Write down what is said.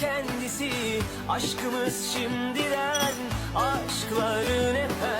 kendisi. Aşkımız şimdiden aşkların efendisi